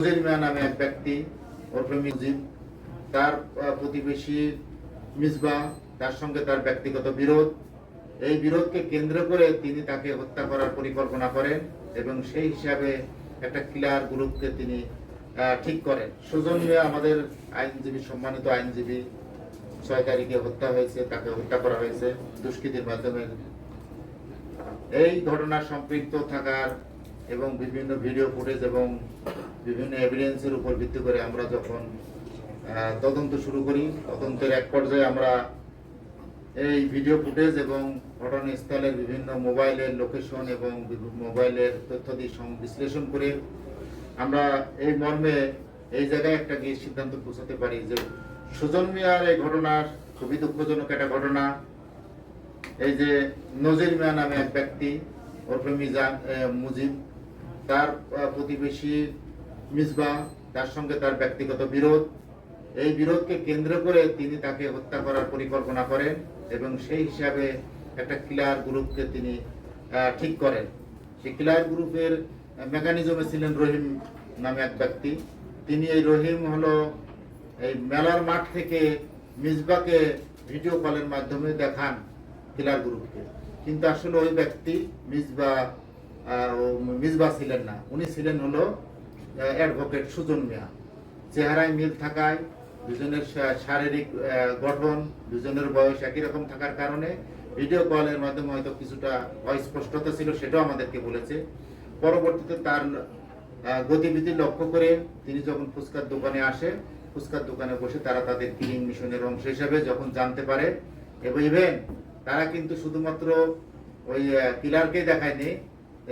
নামে এক ব্যক্তি, ওরফে তার প্রতিবেশী মিসবা, তার সঙ্গে তার ব্যক্তিগত বিরোধ। এই বিরোধকে কেন্দ্র করে তিনি তাকে হত্যা করার পরিকল্পনা করেন এবং সেই হিসাবে একটা কিলার গ্রুপকে তিনি ঠিক করেন। সুজন মিয়া আমাদের আইনজীবী, সম্মানিত আইনজীবী, ছয় তারিখে হত্যা হয়েছে, তাকে হত্যা করা হয়েছে দুষ্কৃতির মাধ্যমে। এই ঘটনার সম্পৃক্ত থাকার এবং বিভিন্ন ভিডিও ফুটেজ এবং বিভিন্ন এভিডেন্সের উপর ভিত্তি করে আমরা যখন তদন্ত শুরু করি, তদন্তের এক পর্যায়ে আমরা এই ভিডিও ফুটেজ এবং ঘটনাস্থলের বিভিন্ন মোবাইলের লোকেশন এবং মোবাইলের তথ্যাদি সং- বিশ্লেষণ করে আমরা এই মর্মে এই জায়গায় একটা গিয়ে সিদ্ধান্ত পৌঁছাতে পারি যে সুজন মিয়ার এই ঘটনার খুবই দুঃখজনক একটা ঘটনা। এই যে নজির মিয়া নামে এক ব্যক্তি ওরফে মিজান মুজিব। তার প্রতিবেশী মিসবা, তার সঙ্গে তার ব্যক্তিগত বিরোধ। এই বিরোধকে কেন্দ্র করে তিনি তাকে হত্যা করার পরিকল্পনা করেন এবং সেই হিসাবে একটা কিলার গ্রুপকে তিনি ঠিক করেন। সেই কিলার গ্রুপের মেকানিজমে ছিলেন রহিম নামে এক ব্যক্তি। তিনি এই রহিম হলো এই মেলার মাঠ থেকে মিসবাকে ভিডিও কলের মাধ্যমে দেখান কিলার গ্রুপকে। কিন্তু আসলে ওই ব্যক্তি মিসবা মিসবা ছিলেন না। উনি ছিলেন হলো অ্যাডভোকেট সুজন মিয়া। চেহারায় মিল থাকায় দুজনের শারীরিক গঠন, দুজনের বয়স একই রকম থাকার কারণে ভিডিও কলের মাধ্যমে হয়তো কিছুটা অস্পষ্টতা ছিল, সেটাও আমাদেরকে বলেছে। পরবর্তীতে তার গতিবিধি লক্ষ্য করে তিনি যখন ফুচকার দোকানে আসে, ফুচকার দোকানে বসে তারা তাদের কিলিং মিশনের অংশ হিসাবে যখন জানতে পারে, এবং ইভেন তারা কিন্তু শুধুমাত্র ওই কিলারকে দেখায়নি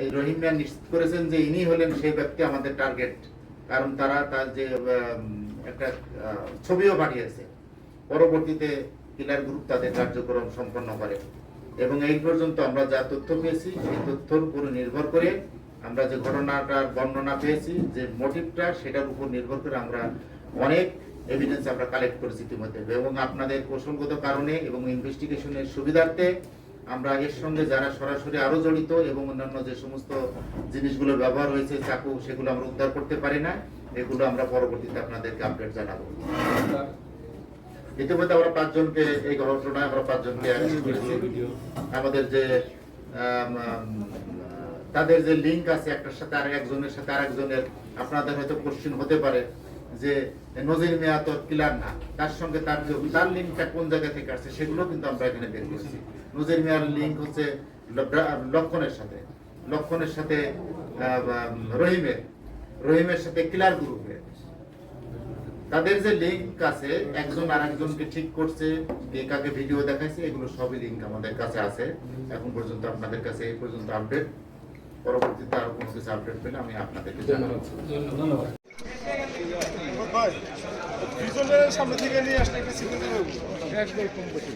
এই রহিম নিশ্চিত করেছেন যে ইনি হলেন সেই ব্যক্তি আমাদের টার্গেট কারণ তারা তার যে একটা ছবিও পাঠিয়েছে পরবর্তীতে কিলার গ্রুপ তাদের কার্যক্রম সম্পন্ন করে। এবং এই পর্যন্ত আমরা যা তথ্য পেয়েছি, সেই তথ্যর উপর নির্ভর করে আমরা যে ঘটনাটার বর্ণনা পেয়েছি, যে মোটিভটা সেটার উপর নির্ভর করে আমরা অনেক এভিডেন্স আমরা কালেক্ট করেছি ইতিমধ্যে। এবং আপনাদের কৌশলগত কারণে এবং ইনভেস্টিগেশনের সুবিধার্থে আমরা এর সঙ্গে যারা সরাসরি আরও জড়িত এবং অন্যান্য যে সমস্ত জিনিসগুলো ব্যবহার হয়েছে, চাকু, সেগুলো আমরা উদ্ধার করতে পারি না। এগুলো আমরা পরবর্তীতে আপনাদেরকে আপডেট জানাব। ইতিমধ্যে আমরা পাঁচজনকে এই ঘটনায় আমরা পাঁচজনকে। আমাদের যে তাদের যে লিঙ্ক আছে, একটার সাথে আর একজনের সাথে আর একজনের আপনাদের হয়তো কোশ্চিন হতে পারে। যে নজির মিয়া তো কিলার না, তার সঙ্গে তার যে তার লিঙ্কটা কোন জায়গা থেকে আসছে সেগুলো কিন্তু আমরা এখানে বের করছি। নজির মিয়ার লিঙ্ক হচ্ছে লক্ষণের সাথে লক্ষণের সাথে রহিমের রহিমের সাথে কিলার গ্রুপের তাদের যে লিঙ্ক আছে, একজন আর একজনকে ঠিক করছে, কে কাকে ভিডিও দেখাইছে, এগুলো সবই লিঙ্ক আমাদের কাছে আছে। এখন পর্যন্ত আপনাদের কাছে এই পর্যন্ত আপডেট পরবর্তীতে আরও কোনো কিছু আপডেট পেলে আমি আপনাদেরকে জানাব। ধন্যবাদ। ভাই পিছনের সামনে থেকে নিয়ে আসলে একটা সিগন্যাল বেশি